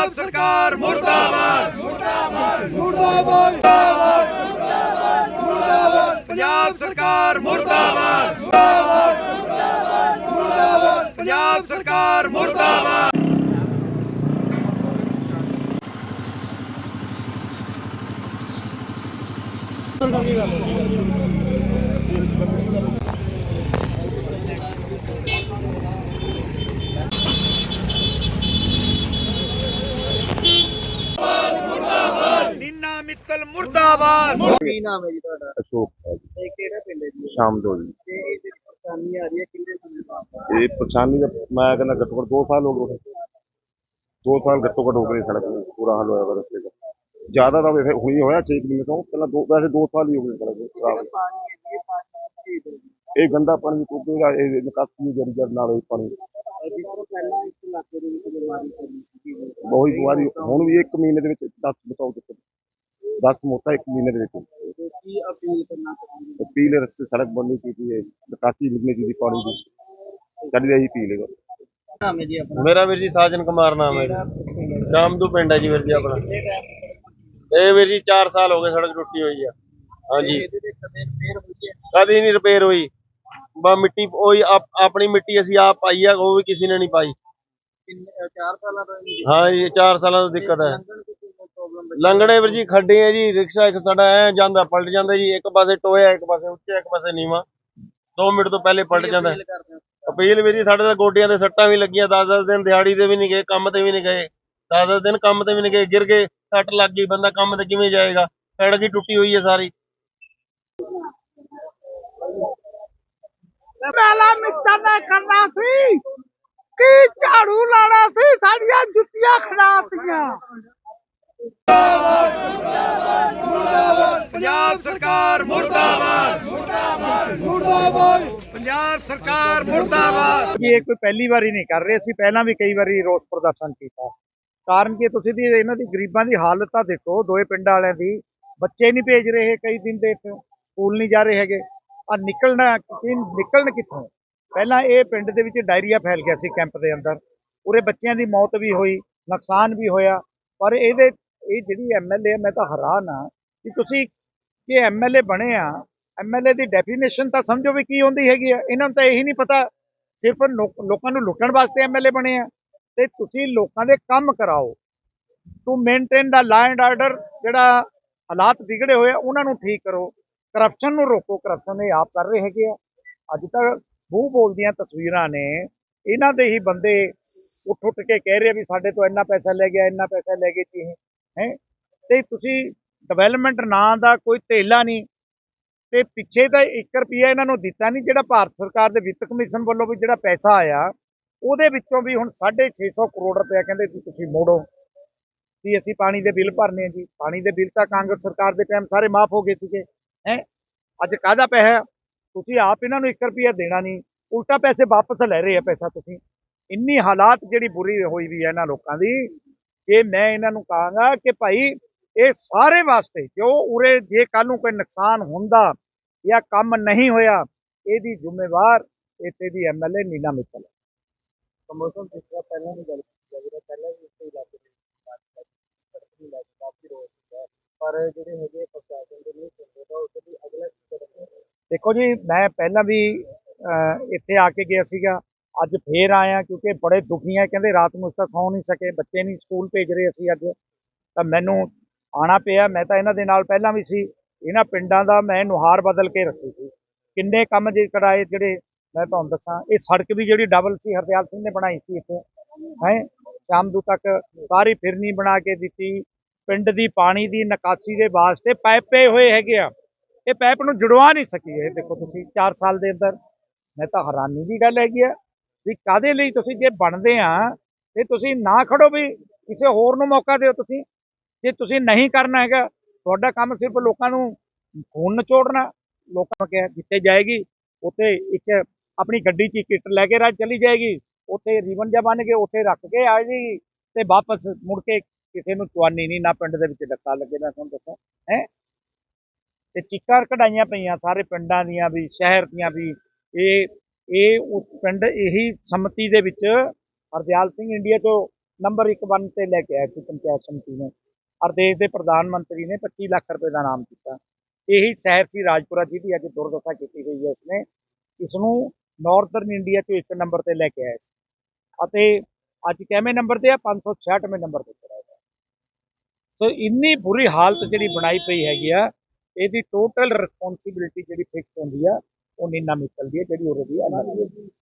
ਪੰਜਾਬ ਸਰਕਾਰ ਮੁਰਦਾਬਾਦ। ਮੁਰਦਾਬਾਦ ਮੁਰਦਾਬਾਦ ਪੰਜਾਬ ਸਰਕਾਰ ਮੁਰਦਾਬਾਦ। ਪੰਜਾਬ ਸਰਕਾਰ ਮੁਰਦਾਬਾਦ। ਨੀਨਾ ਮਿੱਤਲ ਮੁਰਦਾਬਾਦ। ਕੀ ਨਾਮ ਹੈ ਜੀ ਤੁਹਾਡਾ? ਅਸ਼ੋਕ ਹੈ ਜੀ, ਤੇ ਕਿਹੜਾ ਪਿੰਡ ਹੈ ਜੀ? ਸ਼ਾਮ ਦੋ ਜੀ। ਤੇ ਇਹ ਜਿਹੜੀ ਪਰੇਸ਼ਾਨੀ ਆ ਰਹੀ ਹੈ ਕਿੰਨੇ ਸਮੇਂ ਹੈ? ਇਹ ਪਰੇਸ਼ਾਨੀ ਦਾ ਮੈਂ ਕਹਿੰਦਾ ਘੱਟੋ ਘੱਟ 2 ਸਾਲ ਹੋ ਗਏ। ਦੋ ਸਾਲ ਘੱਟੋ ਘੱਟ ਹੋ ਗਏ ਸੜਕ ਨੂੰ ਪੂਰਾ ਹਾਲ ਹੋਇਆ ਵਾ ਰਸਤੇ ਦਾ। ਜ਼ਿਆਦਾ ਤਾਂ ਵੈਸੇ ਹੁਣੀ ਹੋਇਆ 6 ਮਹੀਨੇ ਤੋਂ ਪਹਿਲਾਂ ਦੋ ਵੈਸੇ 2 ਸਾਲ ਹੀ ਹੋ ਗਏ ਸੜਕ ਨੂੰ ਖਰਾਬ ਜਿਹੜਾ ਪਾਣੀ ਹੈ ਇਹ ਪਾਣੀ ਜੀ ਇਹ ਗੰਦਾ ਪਾਣੀ ਕੁੱਤੇ ਦਾ ਇਹ ਨਿਕਾਸੀ ਜਰੀ ਜਰ ਨਾਲ ਇਹ ਪਾਣੀ। ਜਿਸ ਤੋਂ ਪਹਿਲਾਂ ਇਸ ਇਲਾਕੇ ਦੇ ਵਿੱਚ ਬਿਮਾਰੀ ਫੈਲੀ ਸੀ ਬਹੁਤ ਵਾਰੀ ਹੁਣ ਵੀ 1 ਮਹੀਨੇ ਦੇ ਵਿੱਚ 10 ਬਤਾਓ ਕਿਤੇ 10 ਮੋਟਾ 1 ਮਹੀਨੇ ਦੇ ਵਿੱਚ ਕੀ ਅਪੀਲ ਕਰਨਾ ਚਾਹੁੰਦੇ ਤੇ ਪੀਲੇ ਰਸਤੇ ਸੜਕ ਬਣਨੀ ਚਾਹੀਦੀ ਹੈ ਨਿਕਾਸੀ ਲਿਖਣੀ ਚਾਹੀਦੀ ਪਾਣੀ ਦੀ। ਸਾਡੀ ਇਹੀ ਨਾਮ ਹੈ ਜੀ ਆਪਣਾ? ਮੇਰਾ ਵੀਰ ਜੀ ਸਾਜਨ ਕੁਮਾਰ ਨਾਮ ਹੈ ਜੀ। ਸ਼ਾਮਦੂ ਪਿੰਡ ਹੈ ਜੀ ਵੀਰ ਜੀ ਆਪਣਾ। ਇਹ ਵੀਰ ਜੀ 4 ਸਾਲ ਹੋ ਗਏ ਸੜਕ ਟੁੱਟੀ ਹੋਈ ਆ। ਹਾਂਜੀ। ਕਦੇ ਫੇਰ ਹੋਈ ਹੈ? ਕਦੀ ਨਹੀਂ ਰਿਪੇਅਰ ਹੋਈ। ਬਾ ਮਿੱਟੀ ਉਹੀ ਆਪ- ਆਪਣੀ ਮਿੱਟੀ ਅਸੀਂ ਆਪ ਪਾਈ ਆ ਉਹ ਵੀ ਕਿਸੇ ਨੇ ਨਹੀਂ ਪਾਈ। ਕਿੰਨੇ ਅਹ ਚਾਰ ਸਾਲਾਂ ਤੋਂ ਨਹੀਂ ਹਾਂ ਜੀ 4 ਸਾਲਾਂ ਤੋਂ ਦਿੱਕਤ ਹੈ ਲੰਘਣ ਦੀ ਕੋਈ ਪ੍ਰੋਬਲਮ ਲੰਗੜੇ ਵੀਰ ਜੀ ਖੱਡੇ ਆ ਜੀ ਰਿਕਸ਼ਾ ਇੱਕ ਸਾਡਾ ਐ ਜਾਂਦਾ ਪਲਟ ਜਾਂਦਾ ਜੀ ਇੱਕ ਪਾਸੇ ਟੋਇਆ ਇੱਕ ਪਾਸੇ ਉੱਚਾ ਇੱਕ ਪਾਸੇ ਨੀਵਾ। 2 ਮਿੰਟ ਤੋਂ ਪਹਿਲੇ ਪਲਟ ਜਾਂਦਾ। ਅਪੀਲ ਵੀਰ ਜੀ ਸਾਡੇ ਤਾਂ ਗੋਡਿਆਂ ਦੇ ਸੱਟਾਂ ਵੀ ਲੱਗੀਆਂ 10-10 ਦਿਨ ਦਿਹਾੜੀ ਤੇ ਵੀ ਨਹੀਂ ਗਏ ਕੰਮ ਤੇ ਵੀ ਨਹੀਂ ਗਏ। 10-10 ਦਿਨ ਕੰਮ ਤੇ ਵੀ ਨਹੀਂ ਗਏ ਗਿਰ ਗਏ ਸੱਟ ਲੱਗ ਗਈ ਬੰਦਾ ਕੰਮ ਤੇ ਕਿਵੇਂ ਜਾਏਗਾ? ਸੜਕ ਹੀ ਟੁੱਟੀ ਹੋਈ ਹੈ ਸਾਰੀ। ਪਹਿਲਾ ਮਿੱਟਾਂ ਨੇ ਕਰਨਾ ਸੀ ਕੀ ਝਾੜੂ ਲਾਣਾ ਸੀ ਸਾਡੀਆਂ ਜੁੱਤੀਆਂ ਖਰਾਬੀਆਂ ਪੰਜਾਬ ਸਰਕਾਰ ਮੁਰਦਾਬਾਦ। ਮੁਰਦਾਬਾਦ। ਪੰਜਾਬ ਸਰਕਾਰ ਮੁਰਦਾਬਾਦ। ਕਿ ਇਹ ਕੋਈ ਪਹਿਲੀ ਵਾਰੀ ਨਹੀਂ ਕਰ ਰਹੇ। ਅਸੀਂ ਪਹਿਲਾਂ ਵੀ ਕਈ ਵਾਰੀ ਰੋਸ ਪ੍ਰਦਰਸ਼ਨ ਕੀਤਾ। ਕਾਰਨ ਕਿ ਤੁਸੀਂ ਦੀ ਇਹਨਾਂ ਦੀ ਗਰੀਬਾਂ ਦੀ ਹਾਲਤ ਤਾਂ ਦੇਖੋ ਦੋਏ ਪਿੰਡਾਂ ਵਾਲਿਆਂ ਦੀ। ਬੱਚੇ ਨਹੀਂ ਭੇਜ ਰਹੇ ਕਈ ਦਿਨ ਦੇ ਇੱਥੋਂ, ਸਕੂਲ ਨਹੀਂ ਜਾ ਰਹੇ ਹੈਗੇ। ਆ ਨਿਕਲਣਾ ਨਿਕਲਣ ਕਿੱਥੋਂ? ਪਹਿਲਾਂ ਇਹ ਪਿੰਡ ਦੇ ਵਿੱਚ ਡਾਇਰੀਆ ਫੈਲ ਗਿਆ ਸੀ ਕੈਂਪ ਦੇ ਅੰਦਰ। ਉਰੇ ਬੱਚਿਆਂ ਦੀ ਮੌਤ ਵੀ ਹੋਈ ਨੁਕਸਾਨ ਵੀ ਹੋਇਆ। ਪਰ ਇਹਦੇ ਇਹ ਜਿਹੜੀ ਐਮਐਲਏ ਮੈਂ ਤਾਂ ਹੈਰਾਨ ਆ ਕਿ ਤੁਸੀਂ ਕਿ ਐਮਐਲਏ ਬਣੇ ਆ ਐਮਐਲਏ ਦੀ ਡੈਫੀਨੇਸ਼ਨ ਤਾਂ ਸਮਝੋ ਵੀ ਕੀ ਹੁੰਦੀ ਹੈਗੀ ਆ। ਇਹਨਾਂ ਨੂੰ ਤਾਂ ਇਹੀ ਨਹੀਂ ਪਤਾ, ਸਿਰਫ ਲੋਕ- ਲੋਕਾਂ ਨੂੰ ਲੁੱਟਣ ਵਾਸਤੇ ਐਮਐਲਏ ਬਣੇ ਆ। ਤੇ ਤੁਸੀਂ ਲੋਕਾਂ ਦੇ ਕੰਮ ਕਰਾਓ। To maintain the law and order ਜਿਹੜਾ ਹਾਲਾਤ ਵਿਗੜੇ ਹੋਏ ਆ, ਉਹਨਾਂ ਨੂੰ ਠੀਕ ਕਰੋ। ਕਰਪਸ਼ਨ ਨੂੰ ਰੋਕੋ। ਕਰਪਸ਼ਨ ਇਹ ਆਪ ਕਰ ਰਹੇ ਹੈਗੇ ਆ। ਅੱਜ ਤੱਕ ਮੂੰਹ ਬੋਲਦੀਆਂ ਤਸਵੀਰਾਂ ਨੇ। ਇਹਨਾਂ ਦੇ ਹੀ ਬੰਦੇ ਉੱਠ ਉੱਠ ਕੇ ਕਹਿ ਰਹੇ ਵੀ ਸਾਡੇ ਤੋਂ ਇੰਨਾ ਪੈਸਾ ਲੈ ਗਿਆ, ਇੰਨਾ ਪੈਸਾ ਲੈ ਗਏ ਜੀ ਹੈ? ਤੇ ਤੁਸੀਂ ਡਿਵੈਲਪਮੈਂਟ ਨਾਂ ਦਾ ਕੋਈ ਧੇਲਾ ਨਹੀਂ। ਤੇ ਪਿੱਛੇ ਤਾਂ 1 ਰੁਪਿਆ ਇਹਨਾਂ ਨੂੰ ਦਿੱਤਾ ਨਹੀਂ, ਜਿਹੜਾ ਭਾਰਤ ਸਰਕਾਰ ਦੇ ਵਿੱਤ ਕਮਿਸ਼ਨ ਵੱਲੋਂ ਵੀ ਜਿਹੜਾ ਪੈਸਾ ਆਇਆ, ਉਹਦੇ ਵਿੱਚੋਂ ਵੀ ਹੁਣ 650 ਕਰੋੜ ਰੁਪਇਆ ਕਹਿੰਦੇ ਵੀ ਤੁਸੀਂ ਮੋੜੋ। ਵੀ ਅਸੀਂ ਪਾਣੀ ਦੇ ਬਿੱਲ ਭਰਨੇ ਆ ਜੀ। ਪਾਣੀ ਦੇ ਬਿੱਲ ਤਾਂ ਕਾਂਗਰਸ ਸਰਕਾਰ ਦੇ ਟਾਈਮ ਸਾਰੇ ਮਾਫ ਹੋ ਗਏ ਸੀਗੇ। ਹੈ? ਅੱਜ ਕਾਹਦਾ ਪੈਸਾ ਤੁਸੀਂ ਆਪ ਇਹਨਾਂ ਨੂੰ 1 ਰੁਪਿਆ ਦੇਣਾ ਨਹੀਂ। ਉਲਟਾ ਪੈਸੇ ਵਾਪਸ ਲੈ ਰਹੇ ਆ ਪੈਸਾ ਤੁਸੀਂ। ਇੰਨੀ ਹਾਲਾਤ ਜਿਹੜੀ ਬੁਰੀ ਹੋਈ ਵੀ ਹੈ ਇਹਨਾਂ ਲੋਕਾਂ ਦੀ ਕਿ ਮੈਂ ਇਹਨਾਂ ਨੂੰ ਕਹਾਂਗਾ ਕਿ ਭਾਈ ਇਹ ਸਾਰੇ ਵਾਸਤੇ ਜੋ ਉਰੇ ਜੇ ਕੱਲ ਨੂੰ ਕੋਈ ਨੁਕਸਾਨ ਹੁੰਦਾ ਜਾਂ ਕੰਮ ਨਹੀਂ ਹੋਇਆ ਇਹਦੀ ਜ਼ਿੰਮੇਵਾਰ ਇੱਥੇ ਦੀ ਐਮਐਲਏ ਨੀਨਾ ਮਿੱਤਲ ਹੈ। ਪ੍ਰਮੋਸ਼ਨ ਜਿਸ ਤਰ੍ਹਾਂ ਪਹਿਲਾਂ ਦੀ ਗੱਲ ਕੀਤੀ ਜਾਵੇ ਤਾਂ ਪਹਿਲਾਂ ਵੀ ਇਸ ਇਲਾਕੇ ਦੇ ਵਿੱਚ ਸੜਕ ਨੂੰ ਲੈ ਕੇ ਕਾਫੀ ਰੋਡ ਸੀਗਾ ਪਰ ਜਿਹੜੇ ਹੈਗੇ ਪ੍ਰਸ਼ਾਸਨ ਦੇ ਨਹੀਂ ਸੁਣਦੇ ਤਾਂ ਉਸ ਦੀ ਅਗਲਾ ਕੀ ਕਰਨਗੇ ਦੇਖੋ ਜੀ ਮੈਂ ਪਹਿਲਾਂ ਵੀ ਇੱਥੇ ਆ ਕੇ ਗਿਆ ਸੀਗਾ ਅੱਜ ਫੇਰ ਆਇਆ ਕਿਉਂਕਿ ਬੜੇ ਦੁਖੀ ਆ ਕਹਿੰਦੇ ਰਾਤ ਨੂੰ ਤਾਂ ਸੌਂ ਨਹੀਂ ਸਕੇ, ਬੱਚੇ ਨਹੀਂ ਸਕੂਲ ਭੇਜ ਰਹੇ ਅਸੀਂ ਅੱਜ। ਤਾਂ ਮੈਨੂੰ ਆਣਾ ਪਿਆ, ਮੈਂ ਤਾਂ ਇਹਨਾਂ ਦੇ ਨਾਲ ਪਹਿਲਾਂ ਵੀ ਸੀ, ਇਹਨਾਂ ਪਿੰਡਾਂ ਦਾ ਮੈਂ ਨੁਹਾਰ ਬਦਲ ਕੇ ਰੱਖੀ ਸੀ। ਕਿੰਨੇ ਕੰਮ ਜੇ ਕਰਾਏ ਜਿਹੜੇ ਮੈਂ ਤੁਹਾਨੂੰ ਦੱਸਾਂ, ਇਹ ਸੜਕ ਵੀ ਜਿਹੜੀ ਡਬਲ ਸੀ, ਹਰਦਿਆਲ ਸਿੰਘ ਨੇ ਬਣਾਈ ਸੀ ਇੱਥੇ। ਹੈ ਨੂੰ ਤੱਕ ਸਾਰੀ ਫਿਰਨੀ ਬਣਾ ਕੇ ਦਿੱਤੀ, ਪਿੰਡ ਦੀ ਪਾਣੀ ਦੀ ਨਿਕਾਸੀ ਦੇ ਵਾਸਤੇ ਪਾਈਪ ਪਏ ਹੋਏ ਹੈਗੇ ਆ। ਇਹ ਪਾਈਪ ਨੂੰ ਜੁੜਵਾ ਨਹੀਂ ਸਕੀ ਇਹ ਦੇਖੋ ਤੁਸੀਂ 4 ਸਾਲ ਦੇ ਅੰਦਰ। ਮੈਂ ਤਾਂ ਹੈਰਾਨੀ ਦੀ ਗੱਲ ਹੈਗੀ ਆ। ਵੀ ਕਾਦੇ ਲਈ ਤੁਸੀਂ ਜੇ ਬਣਦੇ ਆ, ਤੇ ਤੁਸੀਂ ਨਾ ਖੜੋ ਵੀ ਕਿਸੇ ਹੋਰ ਨੂੰ ਮੌਕਾ ਦਿਓ ਤੁਸੀਂ। ਜੇ ਤੁਸੀਂ ਨਹੀਂ ਕਰਨਾ ਹੈਗਾ, ਤੁਹਾਡਾ ਕੰਮ ਸਿਰਫ ਲੋਕਾਂ ਨੂੰ ਖੂਨ ਨਿਚੋੜਨਾ, ਲੋਕਾਂ ਨੂੰ ਕਿਹਾ ਜਿੱਥੇ ਜਾਏਗੀ, ਉੱਥੇ ਇੱਕ ਆਪਣੀ ਗੱਡੀ 'ਚ ਕਿੱਟ ਲੈ ਕੇ ਰਾਜ ਚਲੀ ਜਾਏਗੀ, ਉੱਥੇ ਰੀਬਨ ਜਿਹਾ ਬੰਨ ਕੇ ਉੱਥੇ ਰੱਖ ਕੇ ਆ ਜਾਏਗੀ, ਤੇ ਵਾਪਸ ਮੁੜ ਕੇ ਕਿਸੇ ਨੂੰ ਚਵਾਨੀ ਨਹੀਂ, ਨਾ ਪਿੰਡ ਦੇ ਵਿੱਚ ਡੱਕਾ ਲੱਗੇ, ਮੈਂ ਤੁਹਾਨੂੰ ਦੱਸਾਂ, ਹੈ। ਤੇ ਚੀਕਾਂ ਕਢਾਈਆਂ ਪਈਆਂ ਸਾਰੇ ਪਿੰਡਾਂ ਦੀਆਂ ਵੀ, ਸ਼ਹਿਰ ਦੀਆਂ ਵੀ, ਇਹ ਇਹ ਉਸ ਪਿੰਡ ਇਹੀ ਸੰਮਤੀ ਦੇ ਵਿੱਚ ਹਰਦਿਆਲ ਸਿੰਘ ਇੰਡੀਆ ਤੋਂ ਨੰਬਰ 1 1 ਤੇ ਲੈ ਕੇ ਆਇਆ ਸੀ ਪੰਚਾਇਤ ਸਮਿਤੀ ਨੇ। ਔਰ ਦੇਸ਼ ਦੇ ਪ੍ਰਧਾਨ ਮੰਤਰੀ ਨੇ 25 ਲੱਖ ਰੁਪਏ ਦਾ ਨਾਮ ਕੀਤਾ ਇਹੀ ਸ਼ਹਿਰ ਸੀ ਰਾਜਪੁਰਾ, ਜਿਹਦੀ ਅੱਜ ਦੁਰਦਸ਼ਾ ਕੀਤੀ ਗਈ ਹੈ ਇਸਨੇ। ਇਸ ਨੂੰ ਨਾਰਥਰਨ ਇੰਡੀਆ 'ਚ ਇੱਕ ਨੰਬਰ ਤੇ ਲੈ ਕੇ ਆਇਆ ਸੀ। ਅਤੇ ਅੱਜ ਕਿਵੇਂ ਨੰਬਰ ਤੇ ਆ? 566ਵੇਂ ਨੰਬਰ ਤੇ ਚੜਾ ਗਿਆ। ਸੋ ਇੰਨੀ ਬੁਰੀ ਹਾਲਤ ਜਿਹੜੀ ਬਣਾਈ ਪਈ ਹੈਗੀ ਆ, ਇਹਦੀ ਟੋਟਲ ਰਿਸਪੌਂਸਿਬਿਲਟੀ ਜਿਹੜੀ ਫਿਕਸ ਹੁੰਦੀ ਆ ਉਹ ਨੀਨਾ ਮਿੱਤਲ ਦੀ ਹੈ ਜਿਹੜੀ ਉਹਦੀ ਹੈ।